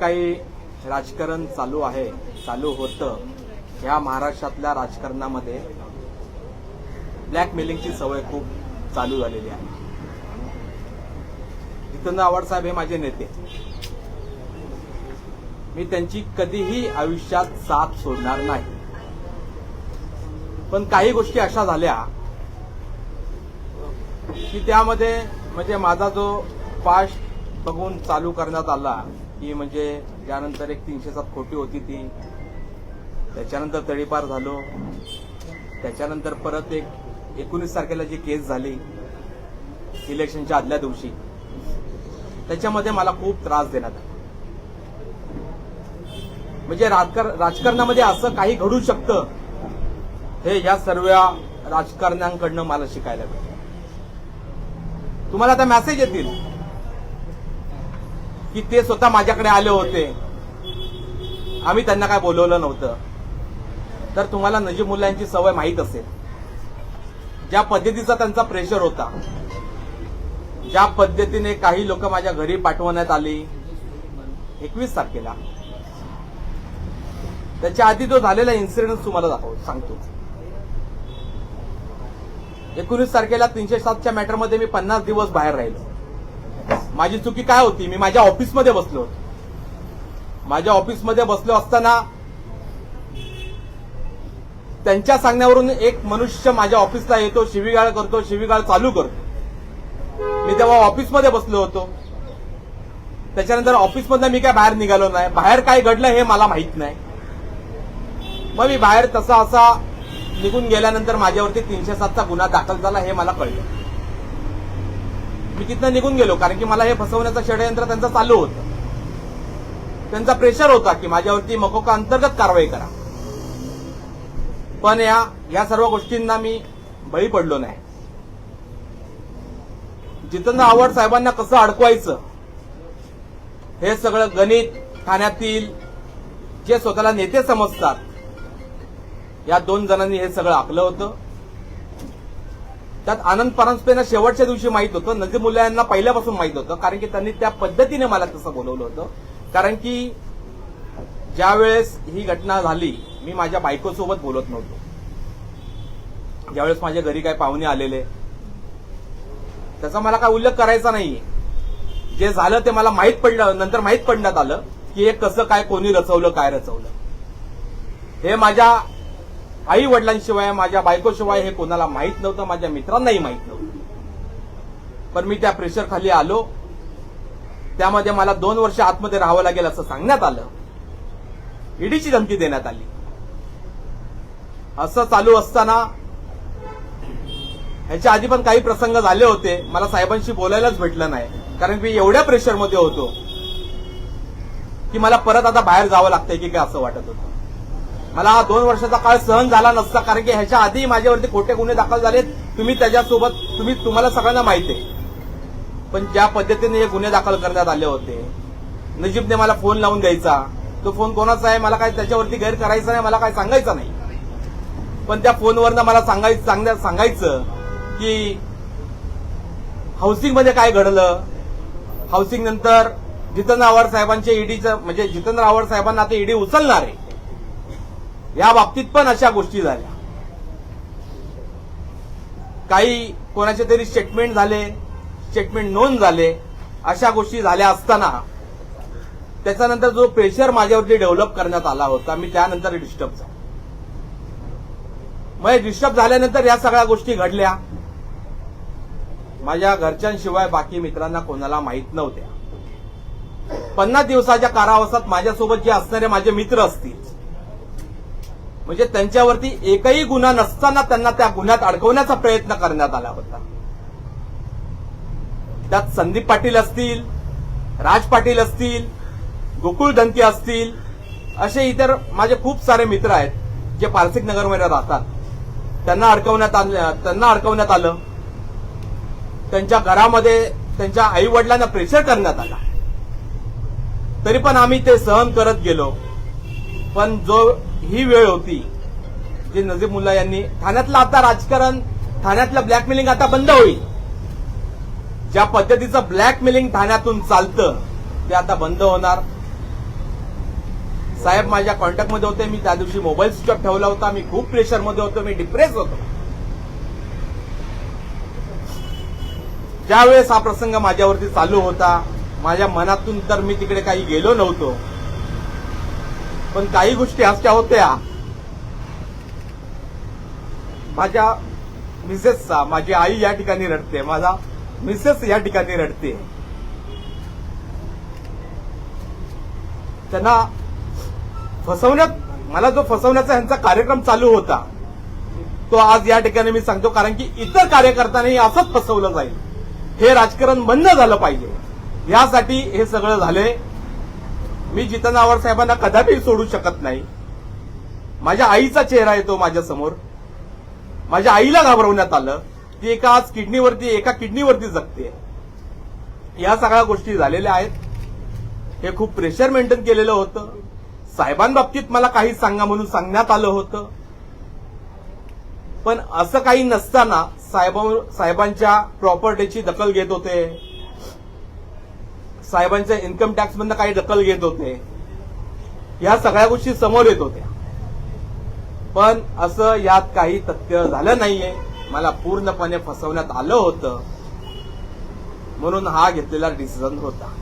काही राजकारण चालू आहे चालू होतं ह्या महाराष्ट्रातल्या राजकारणामध्ये ब्लॅकमेलिंगची सवय खूप चालू झालेली आहे. जितेंद्र आव्हाड साहेब हे माझे नेते. मी त्यांची कधीही आयुष्यात साथ सोडणार नाही. पण काही गोष्टी अशा झाल्या की त्यामध्ये म्हणजे माझा जो फास्ट बघून चालू करण्यात आला की म्हणजे त्यानंतर एक तीनशे सात खोटी होती ती. त्याच्यानंतर तडीपार झालो. त्याच्यानंतर परत एक एकोणीस तारखेला जी केस झाली इलेक्शनच्या आदल्या दिवशी. त्याच्यामध्ये मला खूप त्रास देण्यात आला. म्हणजे राजकार- राजकारणामध्ये असं काही घडू शकतं हे या सर्व राजकारण्यांकडनं मला शिकायला मिळतं. तुम्हाला आता मेसेज येतील. की ते स्वतः माझ्याकडे आले होते. आम्ही त्यांना काय बोलवलं नव्हतं. तर तुम्हाला नजीब मुलांची सवय माहीत असेल. ज्या पद्धतीचा त्यांचा प्रेशर होता ज्या पद्धतीने काही लोक माझ्या घरी पाठवण्यात आली एकवीस तारखेला. त्याच्या आधी जो झालेला इन्सिडेंट तुम्हाला दाखव सांगतो. एकोणीस तारखेला तीनशे सातच्या मॅटरमध्ये मी पन्नास दिवस बाहेर राहिलो. माझी चुकी काय होती? मी माझ्या ऑफिसमध्ये बसलो होतो. माझ्या ऑफिसमध्ये बसलो असताना त्यांच्या सांगण्यावरून एक मनुष्य माझ्या ऑफिसला येतो शिवीगाळ करतो शिवीगाळ चालू करतो. मी तेव्हा ऑफिसमध्ये बसलो होतो. त्याच्यानंतर ऑफिसमधनं मी काय बाहेर निघालो नाही. बाहेर काय घडलं हे मला माहीत नाही. मग मी बाहेर तसा असा निघून गेल्यानंतर माझ्यावरती तीनशे सातचा गुन्हा दाखल झाला हे मला कळलं. मी तिथनं निघून गेलो कारण की मला हे फसवण्याचं षडयंत्र त्यांचं चालू होतं. त्यांचा प्रेशर होता की माझ्यावरती मकोका अंतर्गत कारवाई करा. पण या या सर्व गोष्टींना मी बळी पडलो नाही. जितेंद्र आव्हाड साहेबांना कसं अडकवायचं हे सगळं गणित ठाण्यातील जे स्वतःला नेते समजतात या दोन जणांनी हे सगळं आखलं होतं. त्यात आनंद परांजपेनं शेवटच्या दिवशी माहीत होतं. नजीमुल्ला यांना पहिल्यापासून माहीत होतं कारण की त्यांनी त्या पद्धतीने मला तसं बोलवलं होतं. कारण की ज्या वेळेस ही घटना झाली मी माझ्या बायकोसोबत बोलत नव्हतो. ज्यावेळेस माझ्या घरी काय पाहुणे आलेले. त्याचा मला काय उल्लेख करायचा नाही. जे झालं ते मला माहीत पडलं नंतर माहीत पडण्यात आलं की हे कसं काय कोणी रचवलं काय रचवलं. हे माझ्या आई वडिलांशिवाय माझ्या बायकोशिवाय हे कोणाला माहीत नव्हतं माझ्या मित्रांनाही माहीत नव्हतं. पण मी त्या प्रेशर खाली आलो. त्यामध्ये मला दोन वर्ष आतमध्ये राहावं लागेल असं सांगण्यात आलं. ईडीची धमकी देण्यात आली. असं चालू असताना ह्याच्या आधी पण काही प्रसंग झाले होते. मला साहेबांशी बोलायलाच भेटलं नाही. कारण मी एवढ्या प्रेशरमध्ये होतो की मला परत आता बाहेर जावं लागतंय की काय असं वाटत होतं. मला हा दोन वर्षाचा काळ सहन झाला नसता कारण की ह्याच्या आधी माझ्यावरती खोटे गुन्हे दाखल झालेत. तुम्ही त्याच्यासोबत तुम्ही तुम्हाला सगळ्यांना माहिती आहे. पण ज्या पद्धतीने हे गुन्हे दाखल करण्यात आले होते नजीबने मला फोन लावून द्यायचा. तो फोन कोणाचा आहे मला काय त्याच्यावरती गैर करायचं नाही मला काय सांगायचं नाही. पण त्या फोनवरनं मला सांगायचं सांगण्या सांगायचं की हाऊसिंगमध्ये काय घडलं? हाऊसिंग नंतर जितेंद्र आव्हाड साहेबांचे ईडीचं म्हणजे जितेंद्र आव्हाड साहेबांना आता ईडी उचलणार आहे. या बाबतीत पण अशा गोष्टी झाल्या. काही कोणाचे तरी स्टेटमेंट झाले स्टेटमेंट नोंद झाले अशा गोष्टी झाल्या असताना त्याच्यानंतर जो प्रेशर माझ्यावरती डेव्हलप करण्यात आला होता मी त्यानंतर डिस्टर्ब झालो. मग डिस्टर्ब झाल्यानंतर या सगळ्या गोष्टी घडल्या. माझ्या घरच्यांशिवाय बाकी मित्रांना कोणाला माहीत नव्हत्या. पन्नास दिवसाच्या कारावासात माझ्यासोबत जे असणारे माझे मित्र असतील म्हणजे त्यांच्यावरती एकही गुन्हा नसताना त्यांना त्या गुन्ह्यात अडकवण्याचा प्रयत्न करण्यात आला होता. त्यात संदीप पाटील असतील राज पाटील असतील गोकुळ दंती असतील असे इतर माझे खूप सारे मित्र आहेत जे पारसिक नगरमध्ये राहतात. त्यांना अडकवण्यात आलं त्यांना अडकवण्यात आलं. त्यांच्या घरामध्ये त्यांच्या आई वडिलांना प्रेशर करण्यात आला. तरी पण आम्ही ते सहन करत गेलो. पण जो ही वेळ होती जे नजीबुल्ला यांनी ठाण्यातलं आता राजकारण ठाण्यातलं ब्लॅकमेलिंग आता बंद होईल. ज्या पद्धतीचं ब्लॅकमेलिंग ठाण्यातून चालतं ते आता बंद होणार. साहेब माझ्या कॉन्टॅक्टमध्ये होते मी त्या दिवशी मोबाईल स्विच ऑफ ठेवला होता मी खूप प्रेशरमध्ये होतो मी डिप्रेस होतो. ज्यावेळेस हा प्रसंग माझ्यावरती चालू होता माझ्या मनातून तर मी तिकडे काही गेलो नव्हतो. पण काही गोष्टी अशा होत्या. माझ्या मिसेसचा माझी आई या ठिकाणी रडते माझा मिसेस या ठिकाणी रडते. त्यांना फसवण्यात मला जो फसवण्याचा यांचा कार्यक्रम चालू होता तो आज या ठिकाणी मी सांगतो कारण की इतर कार्यकर्त्यांनाही असंच फसवलं जाईल. हे राजकारण बंद झालं पाहिजे. यासाठी हे सगळं झालंय. मी जितन आव्हाड साहेबांना कदापि सोडू शकत नाही. माझ्या आईचा चेहरा येतो माझ्यासमोर माझ्या आईला घाबरवण्यात आलं. ती एका आज किडनीवरती एका किडनीवरती जगते. या सगळ्या गोष्टी झालेल्या आहेत. हे खूप प्रेशर मेंटेन केलेलं होतं. साहेबांबाबतीत मला काही सांगा म्हणून सांगण्यात आलं होतं. पण असं काही नसताना साहेबां साहेबांच्या प्रॉपर्टीची दखल घेत होते. साहेबांच्या इन्कम टॅक्स मधनं काही दखल घेत होते. या सगळ्या गोष्टी समोर येत होत्या. पण असं यात काही तथ्य झालं नाहीये. मला पूर्णपणे फसवण्यात आलं होतं. म्हणून हा घेतलेला डिसिजन होता.